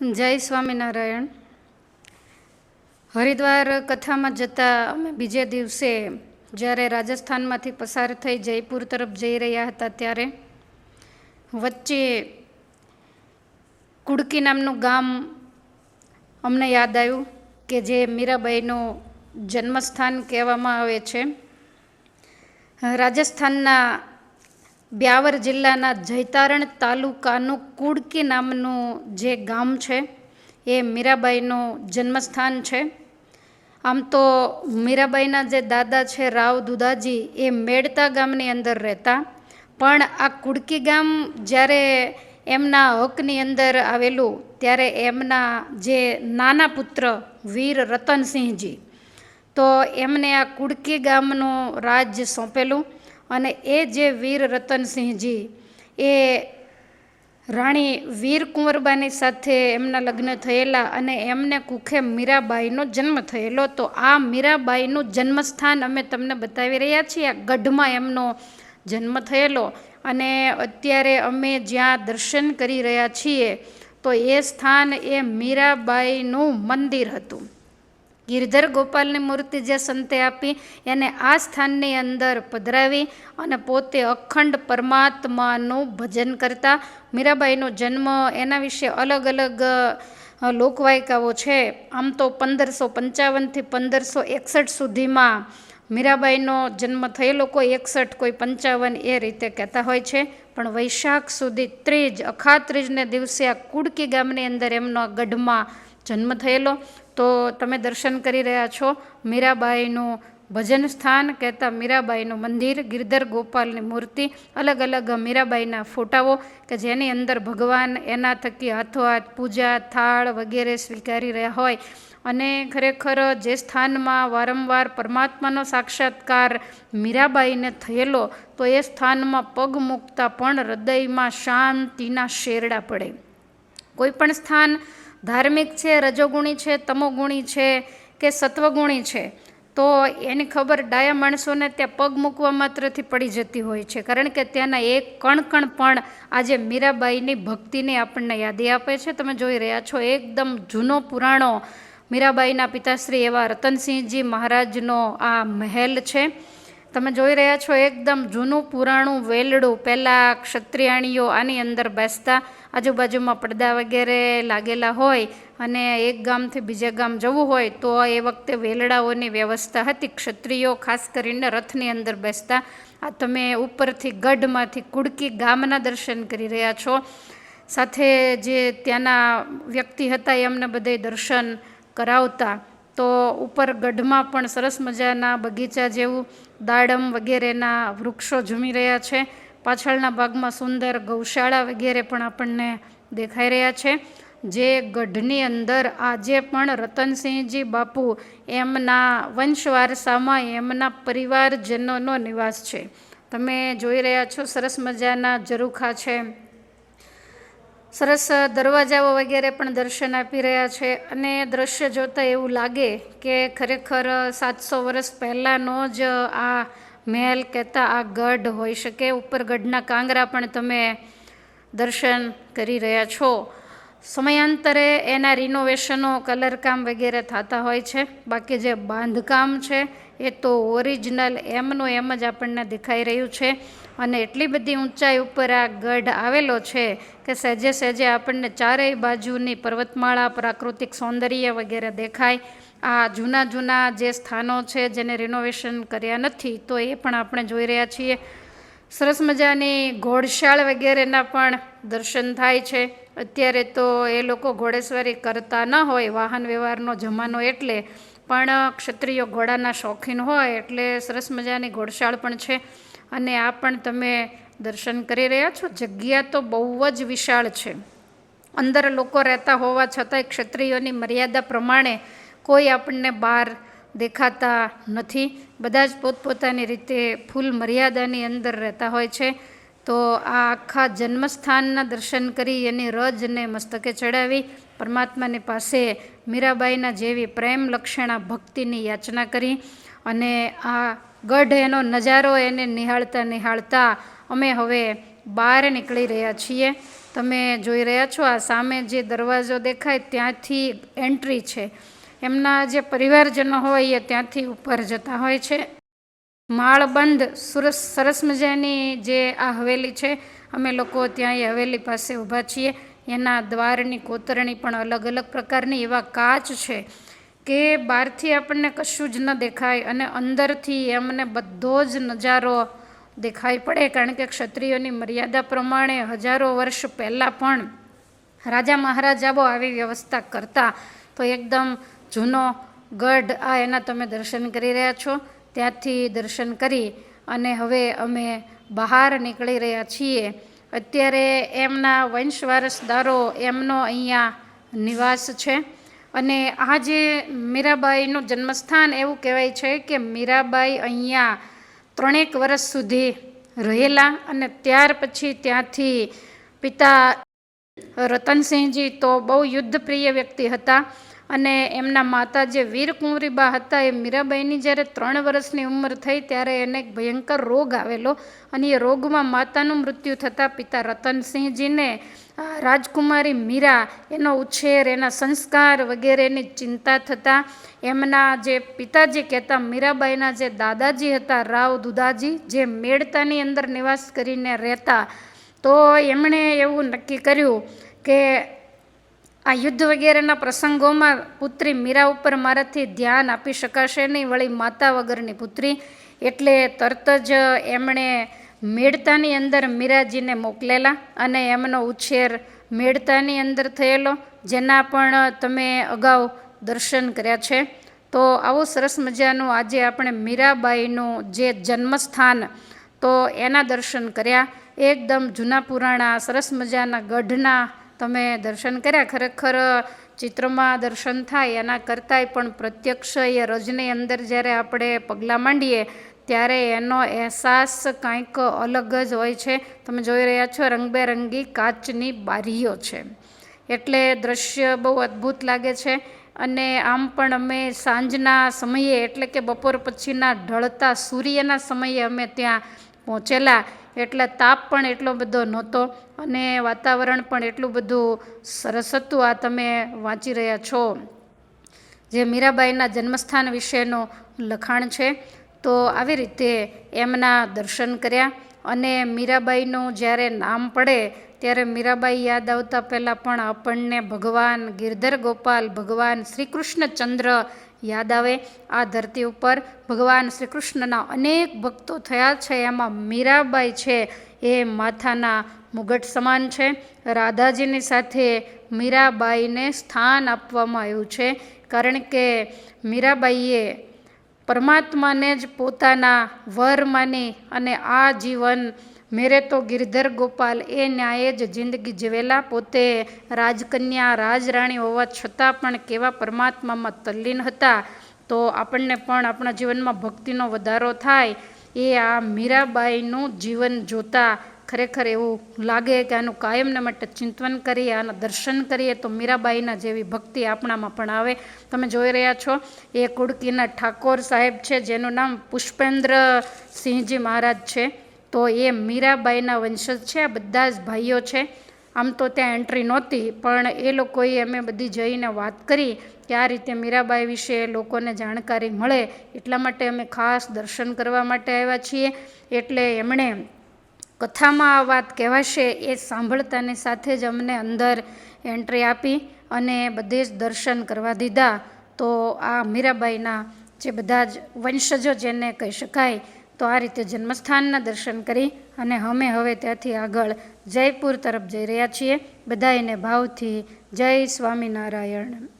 જય સ્વામિનારાયણ. હરિદ્વાર કથામાં જતા અમે બીજે દિવસે જ્યારે રાજસ્થાનમાંથી પસાર થઈ જયપુર તરફ જઈ રહ્યા હતા ત્યારે વચ્ચે કુડકી નામનું ગામ અમને યાદ આવ્યું કે જે મીરાબાઈનું જન્મસ્થાન કહેવામાં આવે છે. રાજસ્થાનના બ્યાવર જિલ્લાના જૈતારણ તાલુકાનું કુડકી નામનું જે ગામ છે, એ મીરાબાઈનું જન્મસ્થાન છે. આમ તો મીરાબાઈના જે દાદા છે, રાવ દુદાજી, એ મેડતા ગામની અંદર રહેતા. પણ આ કુડકી ગામ જ્યારે એમના હકની અંદર આવેલું, ત્યારે એમના જે નાના પુત્ર વીર રતનસિંહજી, તો એમને આ કુડકી ગામનું રાજ સોંપેલું. અને એ જે વીર રતનસિંહજી, એ રાણી વીર કુંવરબાની સાથે એમના લગ્ન થયેલા અને એમને કુખે મીરાબાઈનો જન્મ થયેલો. તો આ મીરાબાઈનું જન્મસ્થાન અમે તમને બતાવી રહ્યા છીએ. આ ગઢમાં એમનો જન્મ થયેલો અને અત્યારે અમે જ્યાં દર્શન કરી રહ્યા છીએ, તો એ સ્થાન એ મીરાબાઈનું મંદિર હતું. ગિરધર ગોપાલની મૂર્તિ જે સંતે આપી એને આ સ્થાનની અંદર પધરાવી અને પોતે અખંડ પરમાત્માનું ભજન કરતા. મીરાબાઈનો જન્મ એના વિશે અલગ અલગ લોકવાયકાઓ છે. આમ તો પંદરસો પંચાવનથી પંદરસો એકસઠ સુધીમાં મીરાબાઈનો જન્મ થયેલો કોઈ એકસઠ, કોઈ પંચાવન એ રીતે કહેતા હોય છે. પણ વૈશાખ સુધી ત્રીજ અખા ત્રીજને દિવસે આ કુડકી ગામની અંદર એમનો ગઢમાં જન્મ થયેલો. તો તમે દર્શન કરી રહ્યા છો મીરાબાઈનું ભજન સ્થાન કહેતા મીરાબાઈનું મંદિર, ગિરધર ગોપાલની મૂર્તિ, અલગ અલગ મીરાબાઈના ફોટાઓ કે જેની અંદર ભગવાન એના થકી હાથોહાથ પૂજા, થાળ વગેરે સ્વીકારી રહ્યા હોય. અને ખરેખર જે સ્થાનમાં વારંવાર પરમાત્માનો સાક્ષાત્કાર મીરાબાઈને થયેલો, તો એ સ્થાનમાં પગ મૂકતા પણ હૃદયમાં શાંતિના શેરડા પડે. કોઈ પણ સ્થાન ધાર્મિક છે, રજોગુણી છે, તમોગુણી છે કે સત્વગુણી છે, તો એની ખબર ડાયા માણસોને ત્યાં પગ મૂકવા માત્રથી પડી જતી હોય છે. કારણ કે ત્યાંના એક કણ કણ પણ આજે મીરાબાઈની ભક્તિને આપણને યાદી આપે છે. તમે જોઈ રહ્યા છો, એકદમ જૂનો પુરાણો મીરાબાઈના પિતાશ્રી એવા રતનસિંહજી મહારાજનો આ મહેલ છે. તમે જોઈ રહ્યા છો એકદમ જૂનું, પુરાણું, વેલડું, પહેલાં ક્ષત્રિયાણીઓ આની અંદર બેસતા, આજુબાજુમાં પડદા વગેરે લાગેલા હોય અને એક ગામથી બીજે ગામ જવું હોય, તો એ વખતે વેલડાઓની વ્યવસ્થા હતી. ક્ષત્રિયો ખાસ કરીને રથની અંદર બેસતા. આ તમે ઉપરથી ગઢમાંથી કુડકી ગામના દર્શન કરી રહ્યા છો. સાથે જે ત્યાંના વ્યક્તિ હતા એમને બધે દર્શન કરાવતા. તો ઉપર ગઢમાં પણ સરસ મજાના બગીચા જેવું દાડમ વગેરેના વૃક્ષો ઝૂમી રહ્યા છે. પાછળના ભાગમાં સુંદર ગૌશાળા વગેરે પણ આપણને દેખાઈ રહ્યા છે. જે ગઢની અંદર આજે પણ રતનસિંહજી બાપુ એમના વંશ વારસામાં એમના પરિવારજનોનો નિવાસ છે. તમે જોઈ રહ્યા છો સરસ મજાના ઝરૂખા છે. સરસ દરવાજાઓ વગેરે પણ દર્શન આપી રહ્યા છે. અને દ્રશ્ય જોતાં એવું લાગે કે ખરેખર સાતસો વર્ષ પહેલાંનો જ આ મહેલ કહેતા આ ગઢ હોઈ શકે. ઉપર ગઢના કાંગરા પણ તમે દર્શન કરી રહ્યા છો. સમયાંતરે એના રિનોવેશનો કલરકામ વગેરે થતા હોય છે. બાકી જે બાંધકામ છે એ તો ઓરિજિનલ એમનું એમ જ આપણને દેખાઈ રહ્યું છે. અને એટલી બધી ઊંચાઈ ઉપર આ ગઢ આવેલો છે કે સહેજે સહેજે આપણને ચારેય બાજુની પર્વતમાળા, પ્રાકૃતિક સૌંદર્ય વગેરે દેખાય. આ જૂના જૂના જે સ્થાનો છે જેને રિનોવેશન કર્યા નથી, તો એ પણ આપણે જોઈ રહ્યા છીએ. સરસ મજાની ઘોડશાળ વગેરેના પણ દર્શન થાય છે. અત્યારે તો એ લોકો ઘોડેસવારી કરતા ન હોય, વાહન વ્યવહારનો જમાનો એટલે. પણ ક્ષત્રિયો ઘોડાના શોખીન હોય એટલે સરસ મજાની ઘોડશાળ પણ છે. અને આ પણ તમે દર્શન કરી રહ્યા છો. જગ્યા તો બહુ જ વિશાળ છે. અંદર લોકો રહેતા હોવા છતાંય ક્ષત્રિયોની મર્યાદા પ્રમાણે કોઈ આપણને બહાર દેખાતા નથી. બધા જ પોતપોતાની રીતે ફૂલ મર્યાદાની અંદર રહેતા હોય છે. તો આ આખા જન્મસ્થાનના દર્શન કરી એની રજને મસ્તકે ચડાવી પરમાત્માની પાસે મીરાબાઈના જેવી પ્રેમ લક્ષણા ભક્તિની યાચના કરી અને આ ગઢ એનો નજારો એને નિહાળતા નિહાળતા અમે હવે બહાર નીકળી રહ્યા છીએ. તમે જોઈ રહ્યા છો આ સામે જે દરવાજો દેખાય ત્યાંથી એન્ટ્રી છે. એમના જે પરિવારજનો હોય એ ત્યાંથી ઉપર જતા હોય છે. માળબંધ સુરસ, સરસ મજાની જે આ હવેલી છે, અમે લોકો ત્યાં એ હવેલી પાસે ઊભા છીએ. એના દ્વારની કોતરણી પણ અલગ અલગ પ્રકારની એવા કાચ છે કે બહારથી આપણને કશું જ ન દેખાય અને અંદરથી એમને બધો જ નજારો દેખાઈ પડે. કારણ કે ક્ષત્રિયોની મર્યાદા પ્રમાણે હજારો વર્ષ પહેલાં પણ રાજા મહારાજાઓ આવી વ્યવસ્થા કરતા. તો એકદમ જૂનો ગઢ આ એના તમે દર્શન કરી રહ્યા છો. ત્યાંથી દર્શન કરી અને હવે અમે બહાર નીકળી રહ્યા છીએ. અત્યારે એમના વંશ વારસદારો એમનો અહીંયા નિવાસ છે. અને આ જે મીરાબાઈનું જન્મસ્થાન એવું કહેવાય છે કે મીરાબાઈ અહીંયા ત્રણેક વર્ષ સુધી રહેલા અને ત્યાર પછી ત્યાંથી પિતા રતનસિંહજી તો બહુ યુદ્ધપ્રિય વ્યક્તિ હતા. અને એમના માતા જે વીરકુંવરીબા હતા, એ મીરાબાઈની જ્યારે ત્રણ વર્ષની ઉંમર થઈ ત્યારે એને એક ભયંકર રોગ આવેલો અને એ રોગમાં માતાનું મૃત્યુ થતાં પિતા રતનસિંહજીને રાજકુમારી મીરા, એનો ઉછેર, એના સંસ્કાર વગેરેની ચિંતા થતાં એમના જે પિતાજી કહેતા મીરાબાઈના જે દાદાજી હતા, રાવ દુદાજી, જે મેળતાની અંદર નિવાસ કરીને રહેતા, તો એમણે એવું નક્કી કર્યું કે આ યુદ્ધ વગેરેના પ્રસંગોમાં પુત્રી મીરા ઉપર મારાથી ધ્યાન આપી શકાશે નહીં. વળી માતા વગરની પુત્રી એટલે તરત જ એમણે મેળતાની અંદર મીરાજીને મોકલેલા અને એમનો ઉછેર મેળતાની અંદર થયેલો, જેના પણ તમે અગાઉ દર્શન કર્યા છે. તો આવું સરસ મજાનું આજે આપણે મીરાબાઈનું જે જન્મસ્થાન, તો એના દર્શન કર્યા. એકદમ જૂના પુરાણા, સરસ મજાના ગઢના તમે દર્શન કર્યા, ખરેખર ચિત્રમાં દર્શન થાય, એના કરતાંય પણ પ્રત્યક્ષ એ રજની અંદર જ્યારે આપણે પગલાં માંડીએ, ત્યારે એનો અહેસાસ કાંઈક અલગ જ હોય છે. તમે જોઈ રહ્યા છો, રંગબેરંગી કાચની બારીઓ છે. એટલે દ્રશ્ય બહુ અદ્ભુત લાગે છે. અને આમ પણ અમે સાંજના સમયે, એટલે કે બપોર પછીના ઢળતા સૂર્યના સમયે અમે ત્યાં પહોંચેલા. એટલે તાપ પણ એટલો બધો નહોતો અને વાતાવરણ પણ એટલું બધું સરસ હતું, આ તમે વાંચી રહ્યા છો. જે મીરાબાઈના જન્મસ્થાન વિશેનું લખાણ છે, તો આવી રીતે એમના દર્શન કર્યા અને મીરાબાઈનું જ્યારે નામ પડે, ત્યારે મીરાબાઈ યાદ આવતા પહેલાં પણ આપણને ભગવાન ગિરધર ગોપાલ, ભગવાન શ્રી કૃષ્ણચંદ્ર યાદ આવે? આ ધરતી ઉપર ભગવાન શ્રી કૃષ્ણના અનેક ભક્તો થયા છે. એમાં મીરાબાઈ છે. એ માથાના મુગટ સમાન છે. રાધાજીની સાથે મીરાબાઈને સ્થાન આપવામાં આવ્યું છે. કારણ કે મીરાબાઈએ પરમાત્માને જ પોતાના વર માની અને આ જીવન મેરે તો ગિરધર ગોપાલ, એ ન્યાયે જ જિંદગી જીવેલા. પોતે રાજકન્યા, રાજરાણી હોવા છતાં પણ કેવા પરમાત્મામાં તલ્લીન હતા. તો આપણને પણ આપણા જીવનમાં ભક્તિનો વધારો થાય. એ આ મીરાબાઈનું જીવન જોતા ખરેખર એવું લાગે કે આનું કાયમને માટે ચિંતન કરીએ, આના દર્શન કરીએ તો મીરાબાઈના જેવી ભક્તિ આપણામાં પણ આવે. તમે જોઈ રહ્યા છો, એ કુડકીના ઠાકોર સાહેબ છે, જેનું નામ પુષ્પેન્દ્ર સિંહજી મહારાજ છે. તો એ મીરાબાઈના વંશજ છે, આ બધા જ ભાઈઓ છે. આમ તો ત્યાં એન્ટ્રી નહોતી, પણ એ લોકોએ અમે બધી જઈને વાત કરી કે આ રીતે મીરાબાઈ વિશે લોકોને જાણકારી મળે. એટલા માટે અમે ખાસ દર્શન કરવા માટે આવ્યા છીએ. એટલે એમણે કથામાં આ વાત કહેવાશે એ સાંભળતાની સાથે જ અમને અંદર એન્ટ્રી આપી અને બધે જ દર્શન કરવા દીધા. તો આ મીરાબાઈના જે બધા જ વંશજો જેને કહી શકાય તો આ રીતે જન્મસ્થાનના દર્શન કરી અને અમે હવે ત્યાંથી આગળ જયપુર તરફ જઈ રહ્યા છીએ. બધાયને ભાવથી જય સ્વામિનારાયણ.